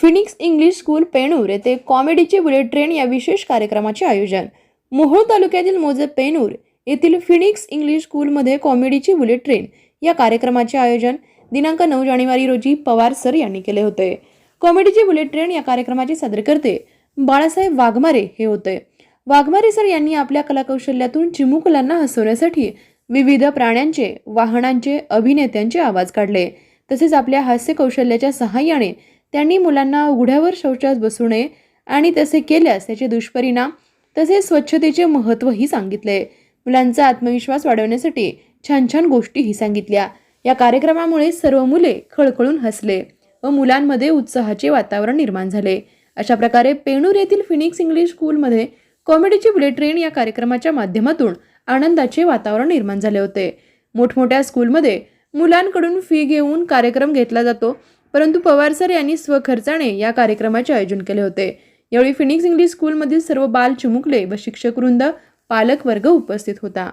Phoenix English school पेणूर येथे कॉमेडीची bullet train या विशेष कार्यक्रमाचे आयोजन. मोहोळ तालुक्यातील मोजे पेणूर येथील फिनिक्स इंग्लिश स्कूलमध्ये कॉमेडीची बुलेट ट्रेन या कार्यक्रमाचे आयोजन दिनांक नऊ जानेवारी रोजी पवार सर यांनी केले होते. कॉमेडीची बुलेट ट्रेन या कार्यक्रमाचे सादरकर्ते बाळासाहेब वाघमारे हे होते. वाघमारे सर यांनी आपल्या कलाकौशल्यातून चिमुकलांना हसवण्यासाठी विविध प्राण्यांचे वाहनांचे अभिनेत्यांचे आवाज काढले. तसेच आपल्या हास्य कौशल्याच्या सहाय्याने त्यांनी मुलांना उघड्यावर शौचास बसू नये आणि तसे केल्यास त्याचे दुष्परिणाम तसेच स्वच्छतेचे महत्त्वही सांगितले. मुलांचा आत्मविश्वास वाढवण्यासाठी छान छान गोष्टीही सांगितल्या. या कार्यक्रमामुळे सर्व मुले खळखळून हसले व मुलांमध्ये उत्साहाचे वातावरण निर्माण झाले. अशा प्रकारे पेणूर येथील फिनिक्स इंग्लिश स्कूलमध्ये कॉमेडीची बुलेट ट्रेन या कार्यक्रमाच्या माध्यमातून आनंदाचे वातावरण निर्माण झाले होते. मोठमोठ्या स्कूलमध्ये मुलांकडून फी घेऊन कार्यक्रम घेतला जातो. परंतु पवार सर यांनी स्वखर्चाने या कार्यक्रमाचे आयोजन केले होते. यावेळी फिनिक्स इंग्लिश स्कूलमधील सर्व बाल चिमुकले व शिक्षक वृंद उपस्थित होता.